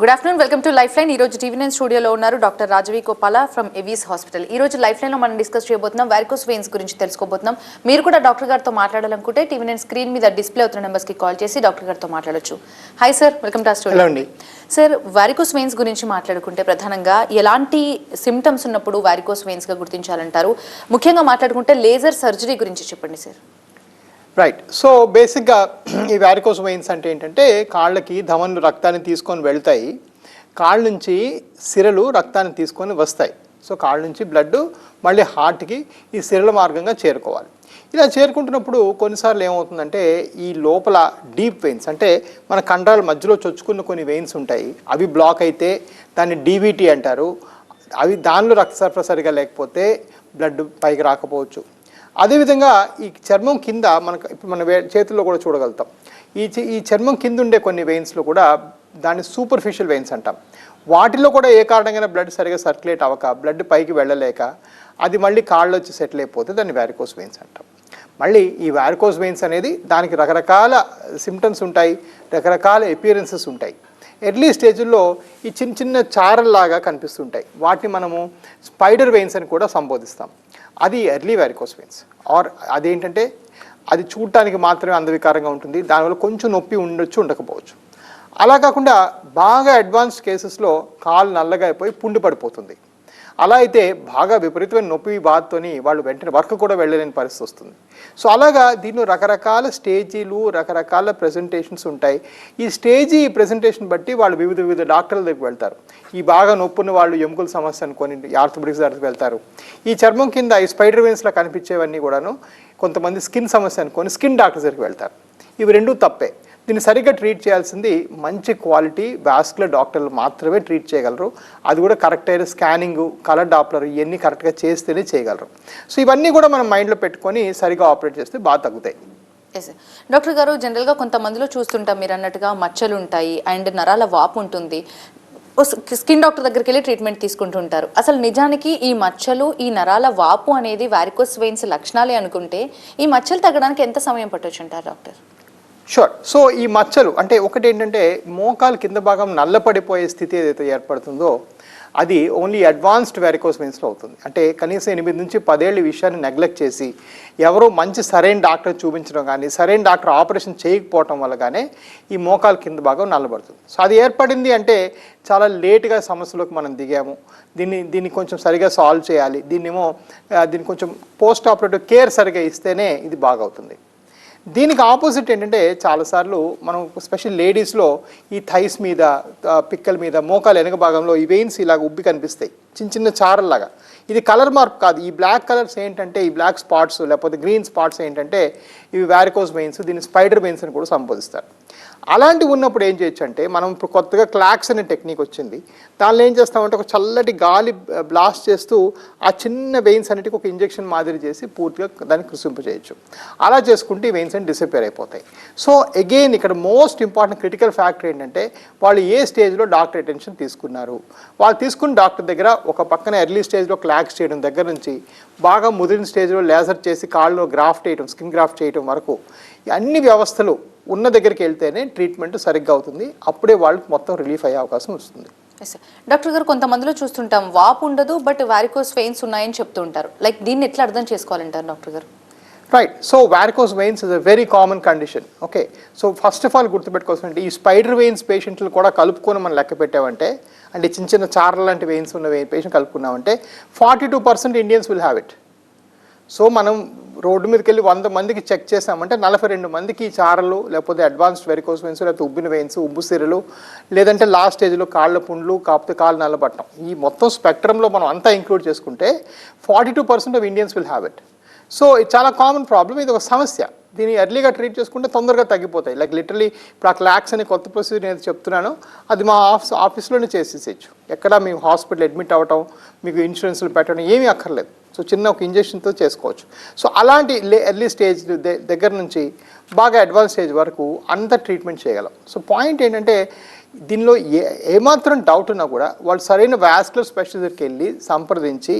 Good afternoon welcome to life line ఈ రోజు TV nine స్టూడియోలో ఉన్నారు doctor Rajavi Kopala from Avis hospital ఈ రోజు లైఫ్ లైన్లో మనం డిస్కస్ చేయబోతున్నాం వారికోస్ వెయిన్స్ గురించి తెలుసుకోబోతున్నాం. మీరు కూడా డాక్టర్ గారితో మాట్లాడాలనుకుంటే టీవీ నైన్ స్క్రీన్ మీద డిస్ప్లే అవుతున్న నెంబర్స్కి కాల్ చేసి డాక్టర్ గారితో మాట్లాడొచ్చు. Hi sir welcome to studio అండి. సార్ వారికోస్ వెయిన్స్ గురించి మాట్లాడుకుంటే ప్రధానంగా ఎలాంటి సిమ్టమ్స్ ఉన్నప్పుడు వారికోస్ వెయిన్స్గా గుర్తించాలంటారు? ముఖ్యంగా మాట్లాడుకుంటే లేజర్ సర్జరీ గురించి చెప్పండి సార్ రైట్ సో బేసిక్గా ఈ వ్యారికోస్ వెయిన్స్ అంటే ఏంటంటే కాళ్ళకి ధమనులు రక్తాన్ని తీసుకొని వెళ్తాయి. కాళ్ళ నుంచి సిరలు రక్తాన్ని తీసుకొని వస్తాయి. సో కాళ్ళ నుంచి బ్లడ్ మళ్ళీ హార్ట్కి ఈ సిరల మార్గంగా చేరుకోవాలి. ఇలా చేరుకుంటున్నప్పుడు కొన్నిసార్లు ఏమవుతుందంటే ఈ లోపల డీప్ వెయిన్స్ అంటే మన కండరాల మధ్యలో చొచ్చుకున్న కొన్ని వెయిన్స్ ఉంటాయి. అవి బ్లాక్ అయితే దాన్ని డీవీటీ అంటారు. అవి దానిలో రక్త సరఫరా సరిగా లేకపోతే బ్లడ్ పైకి రాకపోవచ్చు. అదేవిధంగా ఈ చర్మం కింద మనకు ఇప్పుడు మన చేతుల్లో కూడా చూడగలుగుతాం. ఈ ఈ చర్మం కింద ఉండే కొన్ని వెయిన్స్లో కూడా దాన్ని సూపర్ఫిషియల్ వెయిన్స్ అంటాం. వాటిలో కూడా ఏ కారణంగా బ్లడ్ సరిగా సర్క్యులేట్ అవ్వక బ్లడ్ పైకి వెళ్ళలేక అది మళ్ళీ కాళ్ళు వచ్చి సెటిల్ అయిపోతే దాన్ని వ్యారికోస్ వెయిన్స్ అంటాం. మళ్ళీ ఈ వ్యారికోస్ వెయిన్స్ అనేది దానికి రకరకాల సిమ్టమ్స్ ఉంటాయి రకరకాల ఎపియరెన్సెస్ ఉంటాయి. ఎర్లీ స్టేజ్లో ఈ చిన్న చిన్న చారల్లాగా కనిపిస్తుంటాయి. వాటిని మనము స్పైడర్ వెయిన్స్ అని కూడా సంబోధిస్తాం. అది ఎర్లీ వ్యారికోస్ వెయిన్స్ ఆర్ అదేంటంటే అది చూడటానికి మాత్రమే అందవికారంగా ఉంటుంది. దానివల్ల కొంచెం నొప్పి ఉండొచ్చు ఉండకపోవచ్చు. అలా కాకుండా బాగా అడ్వాన్స్డ్ కేసెస్లో కాలు నల్లగా అయిపోయి పుండు పడిపోతుంది. అలా అయితే బాగా విపరీతమైన నొప్పి బాధతోని వాళ్ళు వెంటనే వర్క్ కూడా వెళ్ళలేని పరిస్థితి వస్తుంది. సో అలాగా దీనిలో రకరకాల స్టేజీలు రకరకాల ప్రెజెంటేషన్స్ ఉంటాయి. ఈ స్టేజీ ప్రెజెంటేషన్ బట్టి వాళ్ళు వివిధ వివిధ డాక్టర్ల దగ్గరికి వెళ్తారు. ఈ బాగా నొప్పున్న వాళ్ళు ఎముకల సమస్య అనుకొని ఆర్థోపెడిక్స్ దగ్గరికి వెళ్తారు. ఈ చర్మం కింద ఈ స్పైడర్ వెయిన్స్లో కనిపించేవన్నీ కూడాను కొంతమంది స్కిన్ సమస్య అనుకొని స్కిన్ డాక్టర్ దగ్గరికి వెళ్తారు. ఇవి రెండూ తప్పే. దీన్ని సరిగ్గా ట్రీట్ చేయాల్సింది మంచి క్వాలిటీ వాస్కులర్ డాక్టర్లు మాత్రమే ట్రీట్ చేయగలరు. అది కూడా కరెక్ట్ అయిన స్కానింగ్ కలర్ డాప్లర్ ఇవన్నీ కరెక్ట్గా చేస్తేనే చేయగలరు. సో ఇవన్నీ కూడా మనం మైండ్లో పెట్టుకొని సరిగా ఆపరేట్ చేస్తే బాగా తగ్గుతాయి. ఎస్ డాక్టర్ గారు జనరల్గా కొంతమందిలో చూస్తుంటాం మీరు అన్నట్టుగా మచ్చలు ఉంటాయి అండ్ నరాల వాపు ఉంటుంది. స్కిన్ డాక్టర్ దగ్గరికి వెళ్ళి ట్రీట్మెంట్ తీసుకుంటుంటారు. అసలు నిజానికి ఈ మచ్చలు ఈ నరాల వాపు అనేది వారికోస్ వెయిన్స్ లక్షణాలే అనుకుంటే ఈ మచ్చలు తగ్గడానికి ఎంత సమయం పట్టొచ్చు అంటారు డాక్టర్? షూర్ సో ఈ మచ్చలు అంటే ఒకటి ఏంటంటే మోకాలు కింద భాగం నల్లపడిపోయే స్థితి ఏదైతే ఏర్పడుతుందో అది ఓన్లీ అడ్వాన్స్డ్ వెరికోస్ వెయిన్స్లో అవుతుంది. అంటే కనీసం ఎనిమిది నుంచి పదేళ్ళ విషయాన్ని నెగ్లెక్ట్ చేసి ఎవరో మంచి సరైన డాక్టర్ చూపించడం కానీ సరైన డాక్టర్ ఆపరేషన్ చేయకపోవటం వల్ల కానీ ఈ మోకాలు కింద భాగం నల్లబడుతుంది. సో అది ఏర్పడింది అంటే చాలా లేటుగా సమస్యలోకి మనం దిగాము. దీన్ని దీన్ని కొంచెం సరిగా సాల్వ్ చేయాలి. దీన్నేమో దీన్ని కొంచెం పోస్ట్ ఆపరేటివ్ కేర్ సరిగా ఇస్తేనే ఇది బాగవుతుంది. దీనికి ఆపోజిట్ ఏంటంటే చాలాసార్లు మనం స్పెషల్ లేడీస్లో ఈ థైస్ మీద పిక్కల మీద మోకాలు వెనక భాగంలో ఈ వెయిన్స్ ఇలాగ ఉబ్బి కనిపిస్తాయి. చిన్న చిన్న చారల్లాగా. ఇది కలర్ మార్క్ కాదు. ఈ బ్లాక్ కలర్స్ ఏంటంటే ఈ బ్లాక్ స్పాట్స్ లేకపోతే గ్రీన్ స్పాట్స్ ఏంటంటే ఇవి వ్యారికోస్ వెయిన్స్ దీన్ని స్పైడర్ వెయిన్స్ అని కూడా సంబోధిస్తారు. అలాంటివి ఉన్నప్పుడు ఏం చేయొచ్చు అంటే మనం ఇప్పుడు కొత్తగా క్లాక్స్ అనే టెక్నిక్ వచ్చింది. దానిలో ఏం చేస్తామంటే ఒక చల్లటి గాలి బ్లాస్ట్ చేస్తూ ఆ చిన్న వెయిన్స్ అన్నిటికీ ఒక ఇంజెక్షన్ మాదిరి చేసి పూర్తిగా దాన్ని కృషింపు చేయొచ్చు. అలా చేసుకుంటే ఈ వెయిన్స్ అని డిసపేర్ అయిపోతాయి. సో అగైన్ ఇక్కడ మోస్ట్ ఇంపార్టెంట్ క్రిటికల్ ఫ్యాక్టర్ ఏంటంటే వాళ్ళు ఏ స్టేజ్లో డాక్టర్ అటెన్షన్ తీసుకున్నారు. వాళ్ళు తీసుకున్న డాక్టర్ దగ్గర ఒక పక్కన ఎర్లీ స్టేజ్లో క్లాక్స్ చేయడం దగ్గర నుంచి బాగా ముదిరిన స్టేజ్లో లేజర్ చేసి కాళ్ళలో గ్రాఫ్ట్ చేయడం స్కిన్ గ్రాఫ్ట్ చేయడం వరకు అన్ని వ్యవస్థలు ఉన్న దగ్గరికి వెళ్తేనే ట్రీట్మెంట్ సరిగ్గా అవుతుంది. అప్పుడే వాళ్ళకి మొత్తం రిలీఫ్ అయ్యే అవకాశం వస్తుంది. డాక్టర్ గారు కొంతమందిలో చూస్తుంటాం వాపు ఉండదు బట్ వారికోస్ వెయిన్స్ ఉన్నాయని చెప్తూ ఉంటారు లైక్ దీన్ని ఎట్లా అర్థం చేసుకోవాలంటారు డాక్టర్ గారు? Right so varicose veins is a very common condition okay so first of all గుర్తుపెట్టుకోవాల్సింది ఈ స్పైడర్ వెయిన్స్ పేషెంట్లు కూడా కలుపుకొని మనం లెక్క పెట్టామంటే అంటే చిన్న చిన్న చార్ల లాంటి వెయిన్స్ ఉన్న patient కలుపుకున్నామంటే forty two percent Indians will have it so మనం రోడ్డు మీదకి వెళ్ళి వంద మందికి చెక్ చేసామంటే నలభై రెండు మందికి చారలు లేకపోతే అడ్వాన్స్డ్ వెరికోస్ వెయిన్స్ లేకపోతే ఉబ్బిన వెయిన్స్ ఉబ్బు సిరలు లేదంటే లాస్ట్ స్టేజ్లో కాళ్ళ పుండ్లు కాకపోతే కాళ్ళు నల్లబట్టం. ఈ మొత్తం స్పెక్ట్రంలో మనం అంతా ఇంక్లూడ్ చేసుకుంటే forty two percent of Indians will have it so ఇది చాలా కామన్ ప్రాబ్లం ఇది ఒక సమస్య. దీన్ని ఎర్లీగా ట్రీట్ చేసుకుంటే తొందరగా తగ్గిపోతాయి. లైక్ లిటరలీ ఇప్పుడు ఆ క్లాక్స్ అనే కొత్త ప్రొసీజర్ నేను చెప్తున్నాను అది మా ఆఫీస్ ఆఫీస్లోనే చేసేసేయచ్చు. ఎక్కడ మీ హాస్పిటల్ అడ్మిట్ అవ్వటం మీకు ఇన్సూరెన్స్లు పెట్టడం ఏమీ అక్కర్లేదు. సో చిన్న ఒక ఇంజెక్షన్తో చేసుకోవచ్చు. సో అలాంటి ఎర్లీ స్టేజ్ దగ్గర నుంచి బాగా అడ్వాన్స్ స్టేజ్ వరకు అంత ట్రీట్మెంట్ చేయగలం. సో పాయింట్ ఏంటంటే దీనిలో ఏ ఏమాత్రం డౌట్ ఉన్నా కూడా వాళ్ళు సరైన వ్యాస్కులర్ స్పెషలిస్ట్కి వెళ్ళి సంప్రదించి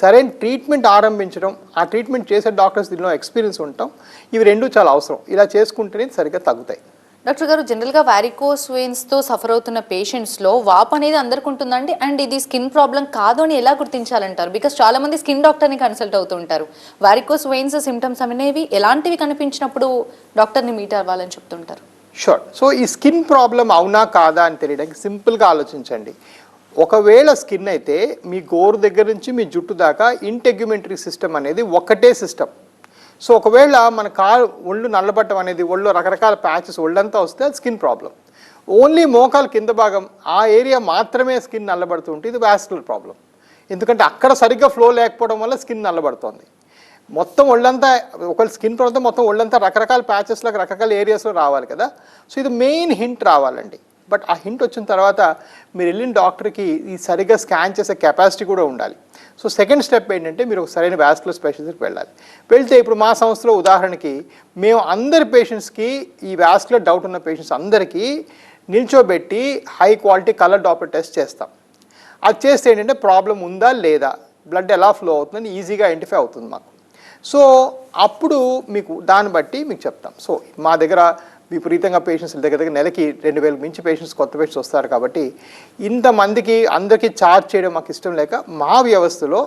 సరైన ట్రీట్మెంట్ ఆరంభించడం ఆ ట్రీట్మెంట్ చేసే డాక్టర్స్ దీనిలో ఎక్స్పీరియన్స్ ఉండటం ఇవి రెండు చాలా అవసరం. ఇలా చేసుకుంటేనే సరిగ్గా తగ్గుతాయి. డాక్టర్ గారు జనరల్గా వారికోస్ వెయిన్స్తో సఫర్ అవుతున్న పేషెంట్స్లో వాప్ అనేది అందరికి ఉంటుందండి. అండ్ ఇది స్కిన్ ప్రాబ్లం కాదు అని ఎలా గుర్తించాలంటారు? బికాస్ చాలా మంది స్కిన్ డాక్టర్ని కన్సల్ట్ అవుతుంటారు వారికోస్ వెయిన్స్ సిమ్టమ్స్ అనేవి ఎలాంటివి కనిపించినప్పుడు డాక్టర్ని మీట్ అవ్వాలని చెప్తుంటారు? షూర్ సో ఈ స్కిన్ ప్రాబ్లం అవునా కాదా అని తెలియడానికి సింపుల్గా ఆలోచించండి. ఒకవేళ స్కిన్ అయితే మీ గోరు దగ్గర నుంచి మీ జుట్టు దాకా ఇంటెగ్యుమెంటరీ సిస్టమ్ అనేది ఒకటే సిస్టమ్ సో ఒకవేళ మన కాలు ఒళ్ళు నల్లబట్టం అనేది ఒళ్ళు రకరకాల ప్యాచెస్ ఒళ్ళంతా వస్తే అది స్కిన్ ప్రాబ్లం ఓన్లీ మోకాలు కింద భాగం ఆ ఏరియా మాత్రమే స్కిన్ నల్లబడుతుంటే ఇది వ్యాస్కులర్ ప్రాబ్లం ఎందుకంటే అక్కడ సరిగ్గా ఫ్లో లేకపోవడం వల్ల స్కిన్ నల్లబడుతోంది. మొత్తం ఒళ్ళంతా ఒకవేళ స్కిన్ ప్రాబ్లం మొత్తం ఒళ్ళంతా రకరకాల ప్యాచెస్లో రకరకాల ఏరియాస్లో రావాలి కదా. సో ఇది మెయిన్ హింట్ రావాలండి. బట్ ఆ హింట్ వచ్చిన తర్వాత మీరు వెళ్ళిన డాక్టర్కి ఈ సరిగ్గా స్కాన్ చేసే కెపాసిటీ కూడా ఉండాలి. సో సెకండ్ స్టెప్ ఏంటంటే మీరు ఒక సరైన వ్యాస్కులర్ స్పెషలిస్ట్కి వెళ్ళాలి. వెళ్తే ఇప్పుడు మా సంస్థలో ఉదాహరణకి మేము అందరి పేషెంట్స్కి ఈ వ్యాస్కులర్ డౌట్ ఉన్న పేషెంట్స్ అందరికీ నిల్చోబెట్టి high quality colour Doppler test చేస్తాం. అది చేస్తే ఏంటంటే ప్రాబ్లం ఉందా లేదా? బ్లడ్ ఎలా ఫ్లో అవుతుందని ఈజీగా ఐడెంటిఫై అవుతుంది మాకు. సో అప్పుడు మీకు దాన్ని బట్టి మీకు చెప్తాం. సో మా దగ్గర విపరీతంగా పేషెంట్స్ దగ్గర దగ్గర నెలకి రెండు వేలకు మించి పేషెంట్స్ కొత్త పేషెంట్స్ వస్తారు కాబట్టి ఇంతమందికి అందరికీ చార్జ్ చేయడం మాకు ఇష్టం లేక మా వ్యవస్థలో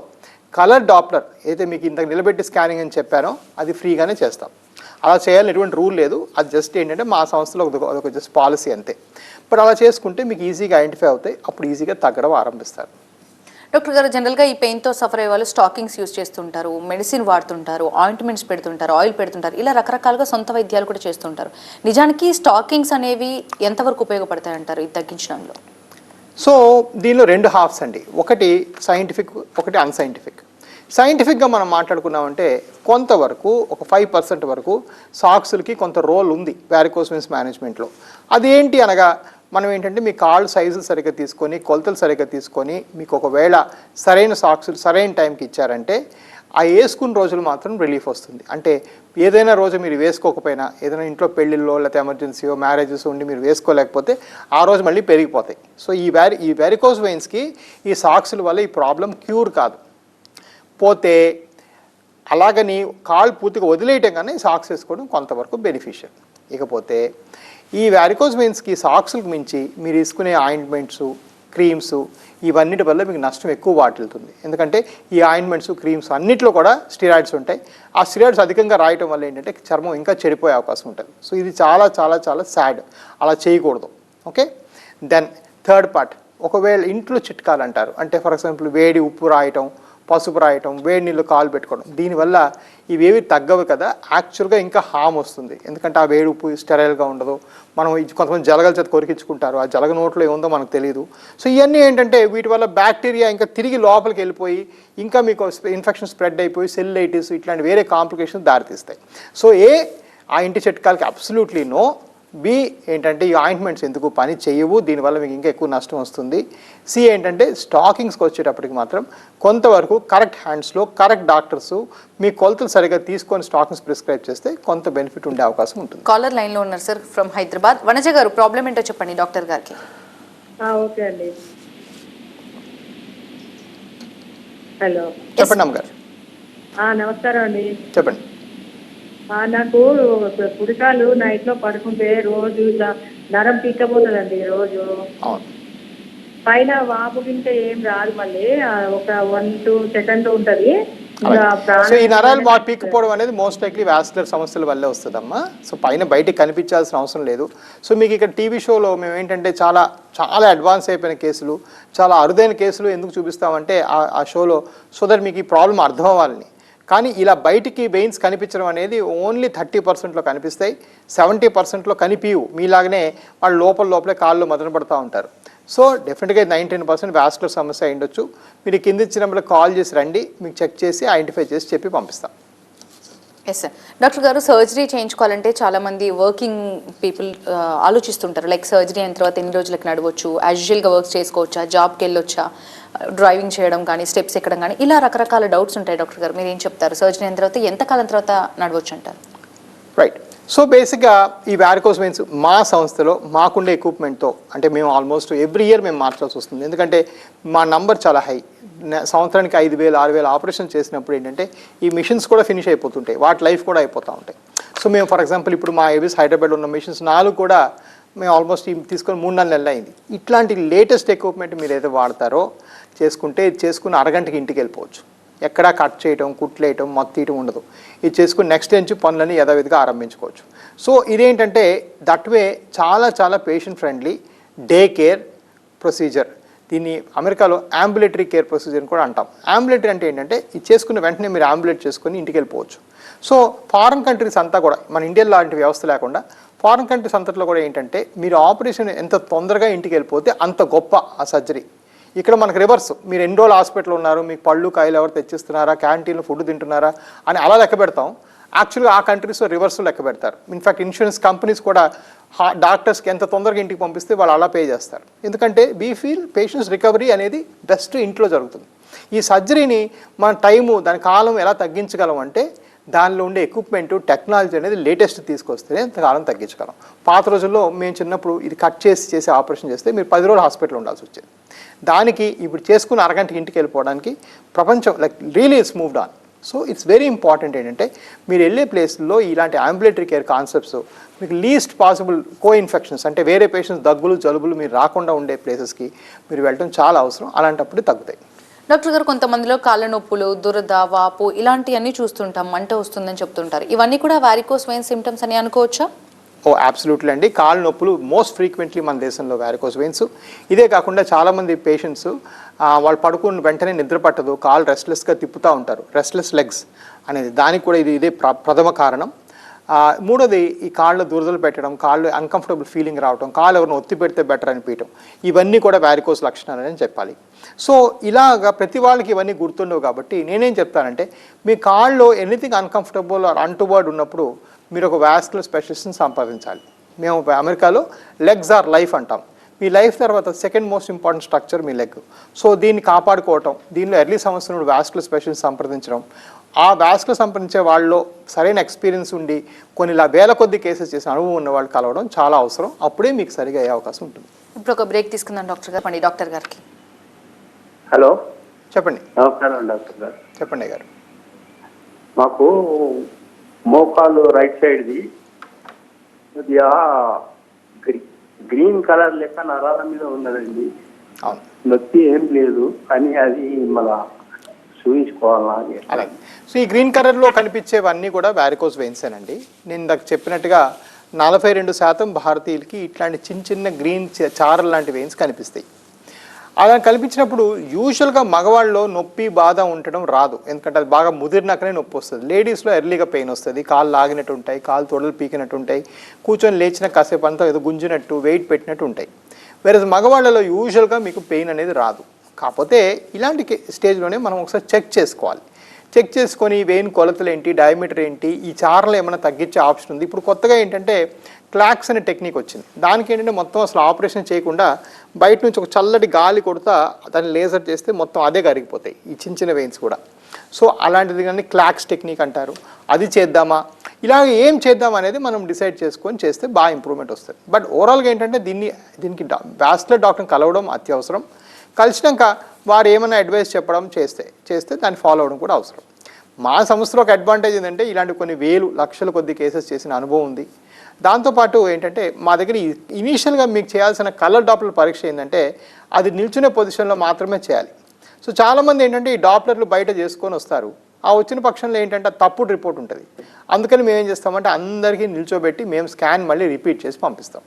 కలర్ డాప్లర్ అయితే మీకు ఇంత నిలబెట్టి స్కానింగ్ అని చెప్పానో అది ఫ్రీగానే చేస్తాం. అలా చేయాలని ఎటువంటి రూల్ లేదు. అది జస్ట్ ఏంటంటే మా సంస్థలో ఒక అదొక జస్ట్ పాలసీ అంతే. బట్ అలా చేసుకుంటే మీకు ఈజీగా ఐడెంటిఫై అవుతాయి. అప్పుడు ఈజీగా తగ్గడం ఆరంభిస్తారు. డాక్టర్ గారు జనరల్గా ఈ పెయిన్తో సఫర్ అయ్యే వాళ్ళు స్టాకింగ్స్ యూస్ చేస్తుంటారు మెడిసిన్ వాడుతుంటారు ఆయింట్మెంట్స్ పెడుతుంటారు ఆయిల్ పెడుతుంటారు ఇలా రకరకాలుగా సొంత వైద్యాలు కూడా చేస్తుంటారు. నిజానికి స్టాకింగ్స్ అనేవి ఎంతవరకు ఉపయోగపడతాయి అంటారు ఇది తగ్గించడంలో? సో దీనిలో రెండు హాఫ్స్ అండి. ఒకటి సైంటిఫిక్ ఒకటి అన్సైంటిఫిక్. సైంటిఫిక్గా మనం మాట్లాడుకున్నామంటే కొంతవరకు ఒక ఫైవ్ పర్సెంట్ వరకు సాక్స్లకి కొంత రోల్ ఉంది వ్యారికోస్మిన్స్ మేనేజ్మెంట్లో. అదేంటి అనగా మనం ఏంటంటే మీ కాళ్ళు సైజులు సరిగ్గా తీసుకొని కొలతలు సరిగ్గా తీసుకొని మీకు ఒకవేళ సరైన సాక్సులు సరైన టైంకి ఇచ్చారంటే ఆ వేసుకున్న రోజులు మాత్రం రిలీఫ్ వస్తుంది. అంటే ఏదైనా రోజు మీరు వేసుకోకపోయినా ఏదైనా ఇంట్లో పెళ్ళిళ్ళో లేకపోతే ఎమర్జెన్సీయో మ్యారేజెస్ ఉండి మీరు వేసుకోలేకపోతే ఆ రోజు మళ్ళీ పెరిగిపోతాయి. సో ఈ వ్యారి ఈ వెరికోజ్ వెయిన్స్కి ఈ సాక్సుల వల్ల ఈ ప్రాబ్లం క్యూర్ కాదు. పోతే అలాగని కాళ్ళు పూర్తిగా వదిలేయటం కానీ సాక్స్ వేసుకోవడం కొంతవరకు బెనిఫిషియల్. ఇకపోతే ఈ వారికోజ్ వెయిన్స్కి సాక్స్లకు మించి మీరు వేసుకునే ఆయింట్మెంట్స్ క్రీమ్స్ ఇవన్నిటి వల్ల మీకు నష్టం ఎక్కువ వాటిల్తుంది ఎందుకంటే ఈ ఆయింట్మెంట్స్ క్రీమ్స్ అన్నిట్లో కూడా స్టిరాయిడ్స్ ఉంటాయి. ఆ స్టిరాయిడ్స్ అధికంగా రాయటం వల్ల ఏంటంటే చర్మం ఇంకా చెడిపోయే అవకాశం ఉంటుంది. సో ఇది చాలా చాలా చాలా సాడ్ అలా చేయకూడదు. ఓకే దెన్ థర్డ్ పార్ట్ ఒకవేళ ఇంట్లో చిట్కాలు అంటారు. అంటే ఫర్ ఎగ్జాంపుల్ వేడి ఉప్పు రాయటం పసుపు రాయటం వేడి నీళ్ళు కాలు పెట్టుకోవడం. దీనివల్ల ఇవేవి తగ్గవు కదా యాక్చువల్గా ఇంకా హామ్ వస్తుంది. ఎందుకంటే ఆ వేడి ఉప్పు స్టెరైల్గా ఉండదు. మనం కొంతమంది జలగల చేత కొరికించుకుంటారు. ఆ జలగ నోట్లో ఏముందో మనకు తెలియదు సో ఇవన్నీ ఏంటంటే వీటి వల్ల బ్యాక్టీరియా ఇంకా తిరిగి లోపలికి వెళ్ళిపోయి ఇంకా మీకు ఇన్ఫెక్షన్ స్ప్రెడ్ అయిపోయి సెల్లైటిస్ ఇట్లాంటి వేరే కాంప్లికేషన్స్ దారితీస్తాయి. సో ఏ ఆ ఇంటి చిట్కాలకి అబ్సల్యూట్లీ నో బి ఏంటంటే ఈ ఆయింట్మెంట్స్ ఎందుకు పని చేయవు దీనివల్ల మీకు ఇంకా ఎక్కువ నష్టం వస్తుంది. సి ఏంటంటే స్టాకింగ్స్కి వచ్చేటప్పటికి మాత్రం కొంతవరకు కరెక్ట్ హ్యాండ్స్లో కరెక్ట్ డాక్టర్స్ మీ కొలతలు సరిగా తీసుకొని స్టాకింగ్స్ ప్రిస్క్రైబ్ చేస్తే కొంత బెనిఫిట్ ఉండే అవకాశం ఉంటుంది. కాలర్ లైన్లో ఉన్నారు సార్ ఫ్రమ్ హైదరాబాద్. వనజ గారు ప్రాబ్లం ఏంటో చెప్పండి డాక్టర్ గారికి. ఆ, ఓకే అండి. హలో. చెప్పండి అమ్మగారు. నమస్కారం అండి. చెప్పండి. నాకు పుడికాలు నైట్లో పడుకుంటే రోజు ఇట్లా నరం పీక్కపోతుందండి రోజు. పైన వాపు గింట ఏం రాదు మళ్ళీ ఒక వన్ టూ సెకండ్ ఉంటది. సో ఈ నరాలు ప్రాణం పీక్కుపోవడం అనేది మోస్ట్ లైక్లీ వ్యాస్కులర్ సమస్యల వల్లే వస్తుందమ్మా. సో పైన బయటికి కనిపించాల్సిన అవసరం లేదు. సో మీకు ఇక్కడ టీవీ షోలో మేము ఏంటంటే చాలా చాలా అడ్వాన్స్ అయిపోయిన కేసులు చాలా అరుదైన కేసులు ఎందుకు చూపిస్తామంటే ఆ- ఆ షోలో సో దట్ మీకు ఈ ప్రాబ్లం అర్థం అవ్వాలని. కానీ ఇలా బయటికి వెయిన్స్ కనిపించడం అనేది ఓన్లీ థర్టీ పర్సెంట్లో కనిపిస్తాయి. సెవెంటీ పర్సెంట్లో కనిపించవు మీలాగనే వాళ్ళు లోపల లోపలే కాళ్ళు మదన పడుతూ ఉంటారు. సో డెఫినెట్గా నైన్టీన్ పర్సెంట్ వ్యాస్కులర్ సమస్య అయి ఉండొచ్చు మీరు కింద ఇచ్చిన కాల్ చేసి రండి. మీకు చెక్ చేసి ఐడెంటిఫై చేసి చెప్పి పంపిస్తాం. ఎస్ సార్ డాక్టర్ గారు సర్జరీ చేయించుకోవాలంటే చాలా మంది వర్కింగ్ పీపుల్ ఆలోచిస్తుంటారు. లైక్ సర్జరీ అయిన తర్వాత ఎన్ని రోజులకు నడవచ్చు? యాజువల్గా వర్క్ చేసుకోవచ్చా? జాబ్కి వెళ్ళొచ్చా? డ్రైవింగ్ చేయడం కానీ స్టెప్స్ ఎక్కడం కానీ ఇలా రకరకాల డౌట్స్ ఉంటాయి డాక్టర్ గారు. మీరు ఏం చెప్తారు? సర్జరీ అయిన తర్వాత ఎంత కాలం తర్వాత నడవచ్చు అంటారు రైట్ సో బేసిక్గా ఈ వ్యారికోస్ వెయిన్స్ మా సంస్థలో మాకుండే ఎక్విప్మెంట్తో అంటే మేము ఆల్మోస్ట్ ఎవ్రీ ఇయర్ మేము మార్చాల్సి వస్తుంది. ఎందుకంటే మా నంబర్ చాలా హై సంవత్సరానికి ఐదు వేలు ఆరు వేలు ఆపరేషన్ చేసినప్పుడు ఏంటంటే ఈ మిషన్స్ కూడా ఫినిష్ అయిపోతుంటాయి. వాటి లైఫ్ కూడా అయిపోతూ ఉంటాయి. సో మేము ఫర్ ఎగ్జాంపుల్ ఇప్పుడు మా ఏబిస్ హైదరాబాద్ ఉన్న మిషన్స్ నాలుగు కూడా మేము ఆల్మోస్ట్ తీసుకొని మూడు నాలుగు నెలలు అయింది. ఇట్లాంటి లేటెస్ట్ ఎక్విప్మెంట్ మీరు ఏదో వాడతారో చేసుకుంటే చేసుకుని అరగంటకి ఇంటికి వెళ్ళిపోవచ్చు. ఎక్కడా కట్ చేయటం కుట్లేయటం మత్తీయటం ఉండదు. ఇది చేసుకుని నెక్స్ట్ నుంచి పనులని యథావిధిగా ఆరంభించుకోవచ్చు. సో ఇదేంటంటే దట్ వే చాలా చాలా patient friendly day care procedure దీన్ని అమెరికాలో అంబులేటరీ కేర్ ప్రొసీజర్ కూడా అంటాం. అంబులేటరీ అంటే ఏంటంటే ఇది చేసుకున్న వెంటనే మీరు అంబులేట్ చేసుకుని ఇంటికి వెళ్ళిపోవచ్చు. సో ఫారిన్ కంట్రీస్ అంతా కూడా మన ఇండియా లాంటి వ్యవస్థ లేకుండా ఫారిన్ కంట్రీస్ అంతట్లో కూడా ఏంటంటే మీరు ఆపరేషన్ ఎంత తొందరగా ఇంటికి వెళ్ళిపోతే అంత గొప్ప ఆ సర్జరీ ఇక్కడ మనకు రివర్స్ మీరు ఎన్ని రోజులు హాస్పిటల్ ఉన్నారు? మీకు పళ్ళు కాయలు ఎవరు తెచ్చిస్తున్నారా? క్యాంటీన్లో ఫుడ్ తింటున్నారా? అని అలా లెక్క పెడతాం. యాక్చువల్గా ఆ కంట్రీస్లో రివర్స్ లెక్క పెడతారు. ఇన్ఫ్యాక్ట్ ఇన్సూరెన్స్ కంపెనీస్ కూడా హా- డాక్టర్స్కి ఎంత తొందరగా ఇంటికి పంపిస్తే వాళ్ళు అలా పే చేస్తారు. ఎందుకంటే బీ ఫీల్ పేషెంట్స్ రికవరీ అనేది బెస్ట్ ఇంట్లో జరుగుతుంది. ఈ సర్జరీని మన టైము దాని కాలం ఎలా తగ్గించగలం అంటే దానిలో ఉండే ఎక్విప్మెంట్ టెక్నాలజీ అనేది లేటెస్ట్ తీసుకొస్తేనే కాలం తగ్గించగలం. పాత రోజుల్లో మేము చిన్నప్పుడు ఇది కట్ చేసి చేసి ఆపరేషన్ చేస్తే మీరు పది రోజులు హాస్పిటల్ ఉండాల్సి వచ్చేది. దానికి ఇప్పుడు చేసుకుని అరగంట ఇంటికి వెళ్ళిపోవడానికి ప్రపంచం like really it's moved on so it's very important ఏంటంటే మీరు వెళ్ళే ప్లేస్లో ఇలాంటి అంబులేటరీ కేర్ కాన్సెప్ట్స్ మీకు లీస్ట్ పాసిబుల్ కో ఇన్ఫెక్షన్స్ అంటే వేరే పేషెంట్స్ దగ్గులు జలుబులు మీరు రాకుండా ఉండే ప్లేసెస్కి మీరు వెళ్ళడం చాలా అవసరం. అలాంటప్పుడు తగ్గుతాయి. డాక్టర్ గారు కొంతమందిలో కాళ్ళ నొప్పులు దురద వాపు ఇలాంటివన్నీ చూస్తుంటాం మంట వస్తుందని చెప్తుంటారు. ఇవన్నీ కూడా వారికోస్ వెయిన్ సిమ్టమ్స్ అని అనుకోవచ్చా? ఓ అబ్సల్యూట్లీ అండి. కాళ్ళ నొప్పులు మోస్ట్ ఫ్రీక్వెంట్లీ మన దేశంలో వ్యారికోస్ వెయిన్స్ ఇదే కాకుండా చాలామంది పేషెంట్స్ వాళ్ళు పడుకున్న వెంటనే నిద్ర పట్టదు కాళ్ళు రెస్ట్లెస్గా తిప్పుతూ ఉంటారు. రెస్ట్లెస్ లెగ్స్ అనేది దానికి కూడా ఇది ఇదే ప్ర ప్రథమ కారణం. మూడోది ఈ కాళ్ళు దురదలు పెట్టడం కాళ్ళు అన్కంఫర్టబుల్ ఫీలింగ్ రావడం కాళ్ళు ఎవరిని ఒత్తి పెడితే బెటర్ అనిపించడం ఇవన్నీ కూడా వ్యారికోస్ లక్షణాలు అని చెప్పాలి. సో ఇలాగా ప్రతి వాళ్ళకి ఇవన్నీ గుర్తుండవు కాబట్టి నేనేం చెప్తానంటే మీ కాళ్ళలో ఎనీథింగ్ అన్కంఫర్టబుల్ ఆర్ అంటుబర్డ్ ఉన్నప్పుడు మీరు ఒక వ్యాస్కులర్ స్పెషలిస్ట్ని సంపాదించాలి మేము అమెరికాలో లెగ్స్ ఆర్ లైఫ్ అంటాం. మీ లైఫ్ తర్వాత సెకండ్ మోస్ట్ ఇంపార్టెంట్ స్ట్రక్చర్ మీ లెగ్. సో దీన్ని కాపాడుకోవటం దీనిలో ఎర్లీ సమస్యలు వ్యాస్కులర్ స్పెషలిస్ట్ సంప్రదించడం. ఆ వ్యాస్కులర్ సంప్రదించే వాళ్ళలో సరైన ఎక్స్పీరియన్స్ ఉండి కొన్ని ఇలా వేల కొద్ది కేసెస్ చేసిన అనుభవం ఉన్న వాళ్ళు కలవడం చాలా అవసరం. అప్పుడే మీకు సరిగా అయ్యే అవకాశం ఉంటుంది. ఇప్పుడు ఒక బ్రేక్ తీసుకుందాం డాక్టర్ గారు పండి డాక్టర్ గారికి. హలో. చెప్పండి. నమస్కారం డాక్టర్ గారు. చెప్పండి గారు. మాకు మోకాలు రైట్ సైడ్ది. కొద్దిగా గ్రీన్ కలర్ లెక్క నరాల మీద ఉన్నదండి. నొప్పి ఏం లేదు కానీ అది మళ్ళా చూపించుకోవాలా అలాగే. సో ఈ గ్రీన్ కలర్లో కనిపించేవన్నీ కూడా వ్యారికోస్ వెయిన్సేనండి నేను ఇందాక చెప్పినట్టుగా నలభై రెండు శాతం భారతీయులకి ఇట్లాంటి చిన్న చిన్న గ్రీన్ చారలు లాంటి వెయిన్స్ కనిపిస్తాయి. అలా కల్పించినప్పుడు యూజువల్గా మగవాళ్ళలో నొప్పి బాధ ఉండడం రాదు. ఎందుకంటే అది బాగా ముదిరినాకనే నొప్పి వస్తుంది. లేడీస్లో ఎర్లీగా పెయిన్ వస్తుంది. కాళ్ళు లాగినట్టు ఉంటాయి కాళ్ళు తొడలు పీకినట్టు ఉంటాయి కూర్చొని లేచిన కాసేపు అంతా ఏదో గుంజినట్టు వెయిట్ పెట్టినట్టు ఉంటాయి. వేరే మగవాళ్ళలో యూజువల్గా మీకు పెయిన్ అనేది రాదు. కాకపోతే ఇలాంటి స్టేజ్లోనే మనం ఒకసారి చెక్ చేసుకోవాలి. చెక్ చేసుకొని వెయిన్ కొలతలు ఏంటి డయామీటర్ ఏంటి ఈ చారలు ఏమైనా తగ్గించే ఆప్షన్ ఉంది. ఇప్పుడు కొత్తగా ఏంటంటే క్లాక్స్ అనే టెక్నిక్ వచ్చింది. దానికి ఏంటంటే మొత్తం అసలు ఆపరేషన్ చేయకుండా బయట నుంచి ఒక చల్లటి గాలి కొడతా దాన్ని లేజర్ చేస్తే మొత్తం అదే కరిగిపోతాయి ఈ చిన్న చిన్న వెయిన్స్ కూడా. సో అలాంటిది కానీ క్లాక్స్ టెక్నిక్ అంటారు. అది చేద్దామా? ఇలాగ ఏం చేద్దాం అనేది మనం డిసైడ్ చేసుకొని చేస్తే బాగా ఇంప్రూవ్మెంట్ వస్తుంది. బట్ ఓవరాల్గా ఏంటంటే దీన్ని దీనికి బ్యాస్లర్ డాక్టర్ని కలవడం అత్యవసరం. కలిసినాక వారు ఏమైనా అడ్వైస్ చెప్పడం చేస్తే చేస్తే దాన్ని ఫాలో అవడం కూడా అవసరం. మా సంస్థలో ఒక అడ్వాంటేజ్ ఏంటంటే ఇలాంటి కొన్ని వేలు లక్షల కొద్ది కేసెస్ చేసిన అనుభవం ఉంది. దాంతోపాటు ఏంటంటే మా దగ్గర ఇనీషియల్గా మీకు చేయాల్సిన కలర్ డాప్లర్ పరీక్ష ఏంటంటే అది నిల్చునే పొజిషన్లో మాత్రమే చేయాలి. సో చాలామంది ఏంటంటే ఈ డాప్లర్లు బయట చేసుకొని వస్తారు. ఆ వచ్చిన పక్షంలో ఏంటంటే తప్పుడు రిపోర్ట్ ఉంటుంది. అందుకని మేము ఏం చేస్తామంటే అందరికీ నిల్చోబెట్టి మేము స్కాన్ మళ్ళీ రిపీట్ చేసి పంపిస్తాం.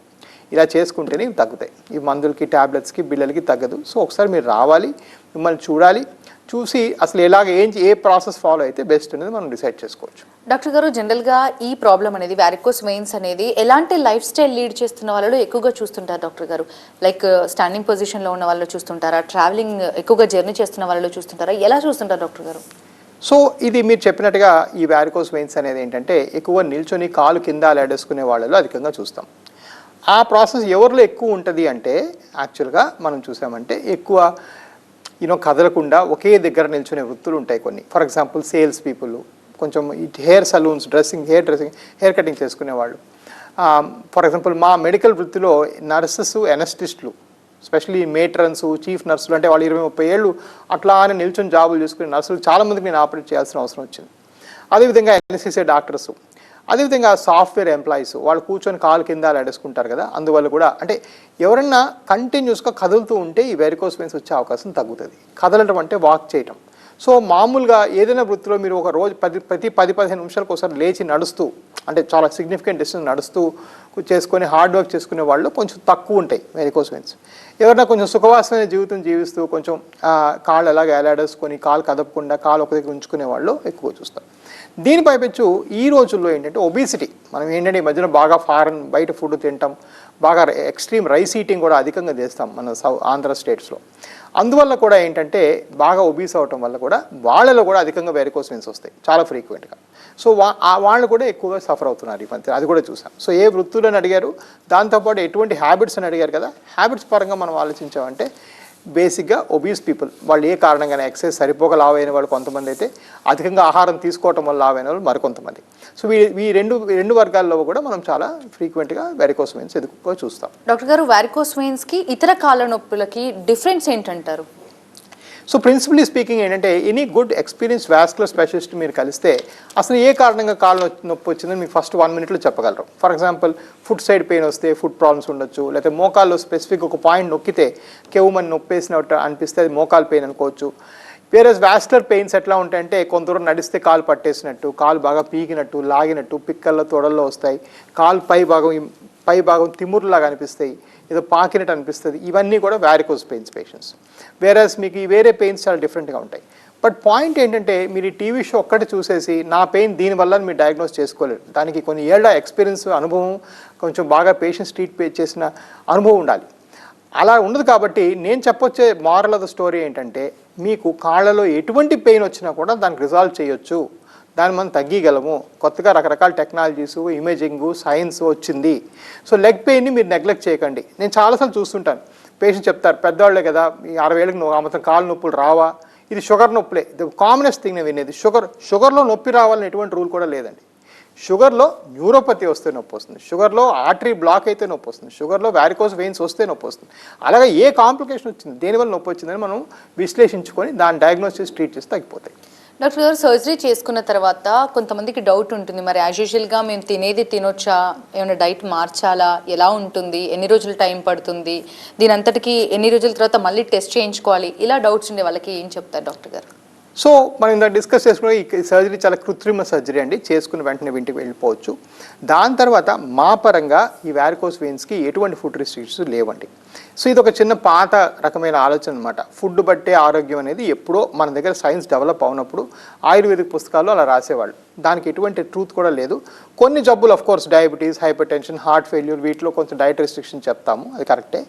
ఇలా చేసుకుంటేనే ఇవి తగ్గుతాయి. ఈ మందులకి ట్యాబ్లెట్స్కి బిళ్ళలకి తగ్గదు. సో ఒకసారి మీరు రావాలి మిమ్మల్ని చూడాలి. చూసి అసలు ఎలాగ ఏం ఏ ప్రాసెస్ ఫాలో అయితే బెస్ట్ అనేది మనం డిసైడ్ చేసుకోవచ్చు. డాక్టర్ గారు జనరల్గా ఈ ప్రాబ్లం అనేది వ్యారికోస్ వెయిన్స్ అనేది ఎలాంటి లైఫ్ స్టైల్ లీడ్ చేస్తున్న వాళ్ళలో ఎక్కువగా చూస్తుంటారు డాక్టర్ గారు? లైక్ స్టాండింగ్ పొజిషన్లో ఉన్న వాళ్ళు చూస్తుంటారా? ట్రావెలింగ్ ఎక్కువగా జర్నీ చేస్తున్న వాళ్ళు చూస్తుంటారా? ఎలా చూస్తుంటారు డాక్టర్ గారు? సో ఇది మీరు చెప్పినట్టుగా ఈ వ్యారికోస్ వెయిన్స్ అనేది ఏంటంటే ఎక్కువ నిల్చొని కాలు కింద లేడేసుకునే వాళ్ళలో అధికంగా చూస్తాం. ఆ ప్రాసెస్ ఎవరిలో ఎక్కువ ఉంటుంది అంటే యాక్చువల్గా మనం చూసామంటే ఎక్కువ యూనో కదలకుండా ఒకే దగ్గర నిల్చునే వృత్తులు ఉంటాయి కొన్ని. ఫర్ ఎగ్జాంపుల్ సేల్స్ పీపుల్ కొంచెం hair salons dressing hair dressing hair cutting చేసుకునేవాళ్ళు. Um, ఫర్ ఎగ్జాంపుల్ మా మెడికల్ వృత్తిలో నర్సెస్ ఎనస్టిస్టులు స్పెషల్లీ మేట్రన్స్ చీఫ్ నర్సులు అంటే వాళ్ళు ఇరవై ముప్పై ఏళ్ళు అట్లా అని నిల్చొని జాబులు చేసుకునే నర్సులు చాలామందికి నేను ఆపరేట్ చేయాల్సిన అవసరం వచ్చింది. అదేవిధంగా ఎన్ఎస్సీసీ డాక్టర్స్ అదేవిధంగా సాఫ్ట్వేర్ ఎంప్లాయీస్ వాళ్ళు కూర్చొని కాలు కింద అడేసుకుంటారు కదా అందువల్ల కూడా అంటే ఎవరన్నా కంటిన్యూస్గా కదులుతూ ఉంటే ఈ వెరికోస్ వెయిన్స్ వచ్చే అవకాశం తగ్గుతుంది. కదలటం అంటే వాక్ చేయటం. సో మామూలుగా ఏదైనా వృత్తిలో మీరు ఒక రోజు పది ప్రతి పది పదిహేను నిమిషాలకు ఒకసారి లేచి నడుస్తూ అంటే చాలా సిగ్నిఫికెంట్ డిస్టెన్స్ నడుస్తూ చేసుకొని హార్డ్ వర్క్ చేసుకునే వాళ్ళు కొంచెం తక్కువ ఉంటాయి వెరికోస్ వెయిన్స్ ఎవరైనా కొంచెం సుఖవాసమైన జీవితం జీవిస్తూ కొంచెం కాళ్ళు ఎలాగ ఎలాడేసుకొని కాలు కదపకుండా కాలు ఒక దగ్గర ఉంచుకునే వాళ్ళు ఎక్కువ చూస్తారు. దీనిపై పెచ్చు ఈ రోజుల్లో ఏంటంటే ఒబిసిటీ మనం ఏంటంటే ఈ మధ్యన బాగా ఫారెన్ బయట ఫుడ్ తింటాం బాగా ఎక్స్ట్రీమ్ రైస్ ఈటింగ్ కూడా అధికంగా చేస్తాం మన సౌ ఆంధ్ర స్టేట్స్లో అందువల్ల కూడా ఏంటంటే బాగా ఒబీస్ అవటం వల్ల కూడా వాళ్ళలో కూడా అధికంగా వెరికోస్ వెయిన్స్ వస్తాయి చాలా ఫ్రీక్వెంట్గా సో వా ఆ వాళ్ళు కూడా ఎక్కువగా సఫర్ అవుతున్నారు ఈ మధ్య అది కూడా చూసాం. సో ఏ వృత్తులు అని అడిగారు? దాంతోపాటు ఎటువంటి హ్యాబిట్స్ అని అడిగారు కదా? హ్యాబిట్స్ పరంగా మనం ఆలోచించామంటే బేసిక్గా ఒబీస్ పీపుల్ వాళ్ళు ఏ కారణంగానే ఎక్సైజ్ సరిపోక లావైన వాళ్ళు కొంతమంది అయితే అధికంగా ఆహారం తీసుకోవటం వల్ల లావైన వాళ్ళు మరికొంతమంది. సో వీ ఈ రెండు రెండు వర్గాల్లో కూడా మనం చాలా ఫ్రీక్వెంట్గా వెరికోస్ వెయిన్స్ ఎక్కువగా చూస్తాం. డాక్టర్ గారు వెరికోస్ వెయిన్స్కి ఇతర కాళ్ళ నొప్పులకి డిఫరెన్స్ ఏంటంటారు? సో ప్రిన్సిపలీ స్పీకింగ్ ఏంటంటే any good experience vascular specialist మీరు కలిస్తే అసలు ఏ కారణంగా కాళ్ళు నొప్పి- వచ్చిందని మీకు ఫస్ట్ వన్ మినిట్లో చెప్పగలరు. For example foot side pain వస్తే ఫుడ్ ప్రాబ్లమ్స్ ఉండొచ్చు లేకపోతే మోకాల్లో స్పెసిఫిక్ ఒక పాయింట్ నొక్కితే కెవుమని నొప్పేసినట్టు అనిపిస్తే అది మోకాల్ పెయిన్ అనుకోవచ్చు. వేరే వ్యాస్కులర్ పెయిన్స్ ఎట్లా ఉంటాయంటే కొంత దూరం నడిస్తే కాలు పట్టేసినట్టు కాలు బాగా పీకినట్టు లాగినట్టు పిక్కల్లో తొడల్లో వస్తాయి కాలు పై భాగం పై భాగం తిమ్మురులాగా అనిపిస్తాయి. ఏదో పాకినట్టు అనిపిస్తుంది. ఇవన్నీ కూడా వ్యారికోజ్ పెయిన్స్ పేషెంట్స్ వేరేస్ మీకు ఈ వేరే పెయిన్స్ చాలా డిఫరెంట్గా ఉంటాయి. బట్ పాయింట్ ఏంటంటే మీరు ఈ టీవీ షో ఒక్కటి చూసేసి నా పెయిన్ దీనివల్ల మీరు డయాగ్నోస్ చేసుకోలేరు. దానికి కొన్ని ఏళ్ళ ఎక్స్పీరియన్స్ అనుభవం కొంచెం బాగా పేషెంట్స్ ట్రీట్ చేసిన అనుభవం ఉండాలి. అలా ఉండదు కాబట్టి నేను చెప్పొచ్చే మారల్ ఆఫ్ ద స్టోరీ ఏంటంటే మీకు కాళ్ళలో ఎటువంటి పెయిన్ వచ్చినా కూడా దానికి రిజాల్వ్ చేయొచ్చు. దాన్ని మనం తగ్గగలము కొత్తగా రకరకాల టెక్నాలజీస్ ఇమేజింగ్ సైన్స్ వచ్చింది. సో లెగ్ పెయిన్ని మీరు నెగ్లెక్ట్ చేయకండి. నేను చాలాసార్లు చూస్తుంటాను. పేషెంట్ చెప్తారు పెద్దవాళ్ళే కదా ఈ అరవై ఏళ్ళకి నువ్వు ఆమెతం కాలు నొప్పులు రావా? ఇది షుగర్ నొప్పులే. ఇది కామనెస్ట్ థింగ్ నేను వినేది. షుగర్ షుగర్లో నొప్పి రావాలని ఎటువంటి రూల్ కూడా లేదండి. షుగర్లో న్యూరోపతి వస్తే నొప్పి వస్తుంది. షుగర్లో ఆర్టరీ బ్లాక్ అయితే నొప్పి వస్తుంది. షుగర్లో వ్యారికోస్ వెయిన్స్ వస్తే నొప్పి వస్తుంది. అలాగే ఏ కాంప్లికేషన్ వచ్చింది దేనివల్ల నొప్పి వచ్చిందని మనం విశ్లేషించుకొని దాన్ని డయాగ్నోస్ చేసి ట్రీట్ చేసి తగ్గిపోతాయి. డాక్టర్ గారు సర్జరీ చేసుకున్న తర్వాత కొంతమందికి డౌట్ ఉంటుంది. మరి యాజ్ యూజువల్గా మేము తినేది తినొచ్చా? ఏమైనా డైట్ మార్చాలా? ఎలా ఉంటుంది? ఎన్ని రోజులు టైం పడుతుంది? దీని అంతటికి ఎన్ని రోజుల తర్వాత మళ్ళీ టెస్ట్ చేయించుకోవాలి? ఇలా డౌట్స్ ఉండే వాళ్ళకి ఏం చెప్తారు డాక్టర్ గారు? సో మనం ఇందాక డిస్కస్ చేసుకున్న ఈ సర్జరీ చాలా కృత్రిమ సర్జరీ అండి. చేసుకుని వెంటనే ఇంటికి వెళ్ళిపోవచ్చు. దాని తర్వాత మా పరంగా ఈ వ్యారికోస్ వెయిన్స్కి ఎటువంటి ఫుడ్ రిస్ట్రిక్షన్స్ లేవండి. సో ఇది ఒక చిన్న పాత రకమైన ఆలోచన అనమాట ఫుడ్ బట్టే ఆరోగ్యం అనేది ఎప్పుడో మన దగ్గర సైన్స్ డెవలప్ అవునప్పుడు ఆయుర్వేదిక్ పుస్తకాల్లో అలా రాసేవాళ్ళు. దానికి ఎటువంటి ట్రూత్ కూడా లేదు. కొన్ని జబ్బులు of course diabetes hypertension heart failure వీటిలో కొంచెం డైట్ రెస్ట్రిక్షన్ చెప్తాము. అది కరెక్టే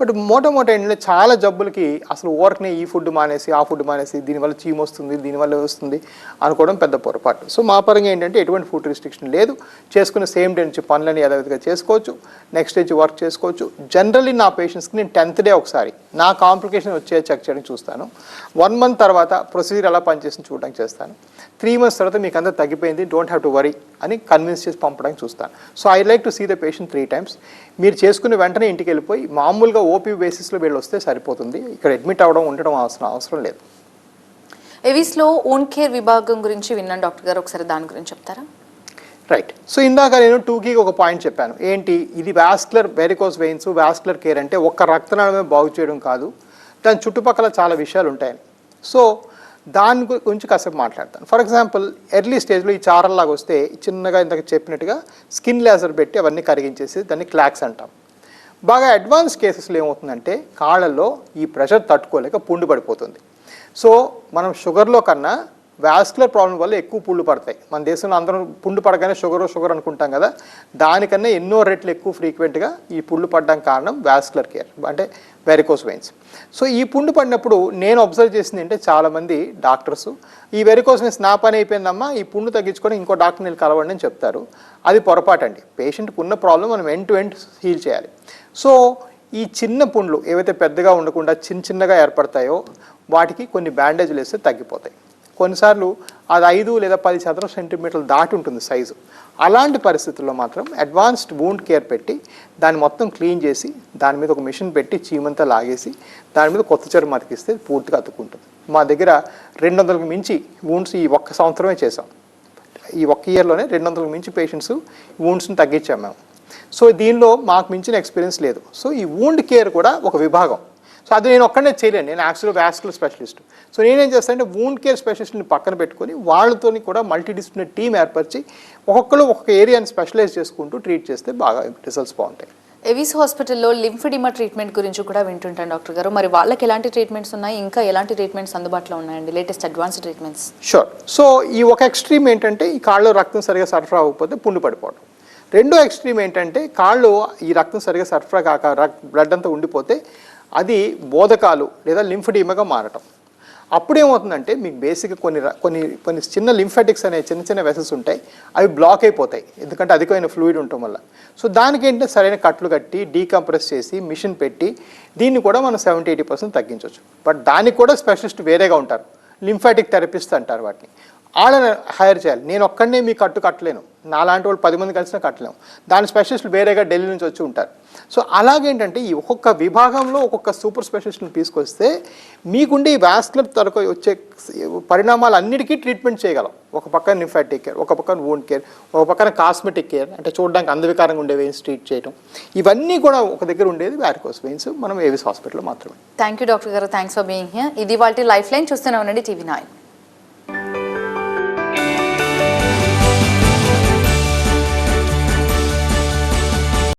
బట్ మోటమోట ఏంటంటే చాలా జబ్బులకి అసలు ఓర్క్నే ఈ ఫుడ్ మానేసి ఆ ఫుడ్ మానేసి దీనివల్ల చీమ వస్తుంది దీనివల్ల వస్తుంది అనుకోవడం పెద్ద పొరపాటు. సో మా పరంగా ఏంటంటే ఎటువంటి ఫుడ్ రిస్ట్రిక్షన్ లేదు. చేసుకున్న సేమ్ డే నుంచి పనులని యథావిధిగా చేసుకోవచ్చు. నెక్స్ట్ డే నుంచి వర్క్ చేసుకోవచ్చు. జనరల్లీ నా కాంప్లికేషన్స్కి నేను టెన్త్ డే ఒకసారి. నా కాంప్లికేషన్ వచ్చే చెక్ చేయడానికి చూస్తాను. వన్ మంత్ తర్వాత ప్రొసీజర్ ఎలా పనిచేసింది చూడడానికి చేస్తాను. త్రీ మంత్స్ తర్వాత మీకు అంతా తగ్గిపోయింది డోంట్ హ్యావ్ టు వరీ అని కన్విన్స్ చేసి పంపడానికి చూస్తాను. So I like to see the patient three times మీరు చేసుకున్న వెంటనే ఇంటికి వెళ్ళిపోయి మామూలుగా ఓపీ బేసిస్లో వీళ్ళు వస్తే సరిపోతుంది. ఇక్కడ అడ్మిట్ అవ్వడం ఉండడం అవసరం అవసరం లేదు. ఎవిస్లో ఓన్ కేర్ విభాగం గురించి విన్నాను డాక్టర్ గారు. ఒకసారి దాని గురించి చెప్తారా? రైట్ సో ఇందాక నేను టూకి ఒక పాయింట్ చెప్పాను. ఏంటి? ఇది vascular varicose veins vascular care అంటే ఒక్క రక్తనాళమే బాగు చేయడం కాదు. దాని చుట్టుపక్కల చాలా విషయాలు ఉంటాయని సో దాని గురించి కాసేపు మాట్లాడతాను. ఫర్ ఎగ్జాంపుల్ ఎర్లీ స్టేజ్లో ఈ చారల్లాగా వస్తే చిన్నగా ఇంతకు చెప్పినట్టుగా స్కిన్ లేజర్ పెట్టి అవన్నీ కరిగించేసి దాన్ని క్లాక్స్ అంటాం. బాగా అడ్వాన్స్ కేసెస్లో ఏమవుతుందంటే కాళ్ళల్లో ఈ ప్రెషర్ తట్టుకోలేక పుండు పడిపోతుంది. సో మనం షుగర్లో కన్నా వాస్కులర్ ప్రాబ్లం వల్ల ఎక్కువ పుళ్ళు పడతాయి. మన దేశంలో అందరం పుండు పడగానే షుగర్ షుగర్ అనుకుంటాం కదా. దానికన్నా ఎన్నో రెట్లు ఎక్కువ ఫ్రీక్వెంట్గా ఈ పుళ్ళు పడడానికి కారణం వాస్కులర్ కేర్ అంటే వెరికోస్ వెయిన్స్ సో ఈ పుండు పడినప్పుడు నేను అబ్జర్వ్ చేసింది అంటే చాలామంది డాక్టర్స్ ఈ వెరికోస్ వెయిన్స్ నా పని అయిపోయిందమ్మా ఈ పుండు తగ్గించుకొని ఇంకో డాక్టర్ నేను కలవండి అని చెప్తారు. అది పొరపాటు అండి పేషెంట్కి ఉన్న ప్రాబ్లం మనం ఎండ్ టు ఎండ్ హీల్ చేయాలి. సో ఈ చిన్న పుండ్లు ఏవైతే పెద్దగా ఉండకుండా చిన్న చిన్నగా ఏర్పడతాయో వాటికి కొన్ని బ్యాండేజ్లు వేస్తే తగ్గిపోతాయి. కొన్నిసార్లు అది ఐదు లేదా పది చదరం సెంటీమీటర్లు దాటి ఉంటుంది సైజు. అలాంటి పరిస్థితుల్లో మాత్రం అడ్వాన్స్డ్ వూండ్ కేర్ పెట్టి దాన్ని మొత్తం క్లీన్ చేసి దాని మీద ఒక మిషన్ పెట్టి చీమంతా లాగేసి దాని మీద కొత్త చర్మం అతికిస్తే పూర్తిగా అతుక్కుంటుంది. మా దగ్గర రెండు వందలకు మించి వూండ్స్ ఈ ఒక్క సంవత్సరమే చేసాం ఈ ఒక్క ఇయర్లోనే రెండు వందలకు మించి పేషెంట్స్ వూండ్స్ని తగ్గించాం మేము. సో దీనిలో మాకు మించిన ఎక్స్పీరియన్స్ లేదు. సో ఈ వూండ్ కేర్ కూడా ఒక విభాగం. సో అది నేను ఒక్కడనే చేయలేను. నేను యాక్చువల్ వ్యాస్కులర్ స్పెషలిస్ట్. సో నేనేం చేస్తానంటే వూండ్ కేర్ స్పెషలిస్ట్ని పక్కన పెట్టుకొని వాళ్ళతోని కూడా మల్టీ డిసిప్లినరీ టీం ఏర్పరిచి ఒక్కొక్కరు ఒక్కొక్క ఏరియాని స్పెషలైజ్ చేసుకుంటూ ట్రీట్ చేస్తే బాగా రిజల్ట్స్ బాగుంటాయి. ఎవిస్ హాస్పిటల్లో లింఫిడిమా ట్రీట్మెంట్ గురించి కూడా వింటుంటాను డాక్టర్ గారు. మరి వాళ్ళకి ఎలాంటి ట్రీట్మెంట్స్ ఉన్నాయి? ఇంకా ఎలాంటి ట్రీట్మెంట్స్ అందుబాటులో ఉన్నాయండి? Latest advance treatments sure so ఈ ఒక ఎక్స్ట్రీమ్ ఏంటంటే ఈ కాళ్ళలో రక్తం సరిగా సరఫరా అవ్వకపోతే పుండు పడిపోవడం. రెండో ఎక్స్ట్రీమ్ ఏంటంటే కాళ్ళు ఈ రక్తం సరిగా సరఫరా కాక బ్లడ్ అంతా ఉండిపోతే అది బోధకాలు లేదా లింఫడీమగా మారటం. అప్పుడేమవుతుందంటే మీకు బేసిక్గా కొన్ని కొన్ని కొన్ని చిన్న లింఫాటిక్స్ అనే చిన్న చిన్న వెసెస్ ఉంటాయి అవి బ్లాక్ అయిపోతాయి. ఎందుకంటే అధికమైన ఫ్లూయిడ్ ఉండటం వల్ల. సో దానికి ఏంటంటే సరైన కట్లు కట్టి డీకంప్రెస్ చేసి మిషన్ పెట్టి దీన్ని కూడా మనం సెవెంటీ ఎయిటీ పర్సెంట్ తగ్గించవచ్చు. బట్ దానికి కూడా స్పెషలిస్ట్ వేరేగా ఉంటారు. లింఫాటిక్ థెరపిస్ట్ అంటారు వాటిని. వాళ్ళని హైర్ చేయాలి. నేను ఒక్కడనే మీ కట్టు కట్టలేను. నాలాంటి వాళ్ళు పది మంది కలిసినా కట్టలేము. దాని స్పెషలిస్టులు వేరేగా ఢిల్లీ నుంచి వచ్చి ఉంటారు. సో అలాగేంటంటే ఈ ఒక్కొక్క విభాగంలో ఒక్కొక్క సూపర్ స్పెషలిస్ట్ని తీసుకొస్తే మీకుండే ఈ వ్యాస్కులర్ తరకు వచ్చే పరిణామాలు అన్నిటికీ ట్రీట్మెంట్ చేయగలం. ఒక పక్కన నిఫాటిక్ కేర్ ఒక పక్కన ఓన్ కేర్ ఒక పక్కన కాస్మెటిక్ కేర్ అంటే చూడడానికి అందవికారంగా ఉండే వెయిన్స్ ట్రీట్ చేయడం ఇవన్నీ కూడా ఒక దగ్గర ఉండేది వ్యారికోస్ వెయిన్స్ మనం ఏవిస్ హాస్పిటల్లో మాత్రమే. థ్యాంక్ యూ డాక్టర్ గారు. థ్యాంక్స్ ఫర్ బీయింగ్ హియర్ ఇది వాళ్ళ లైఫ్ లైన్ చూస్తూనే ఉండండి. TV nine.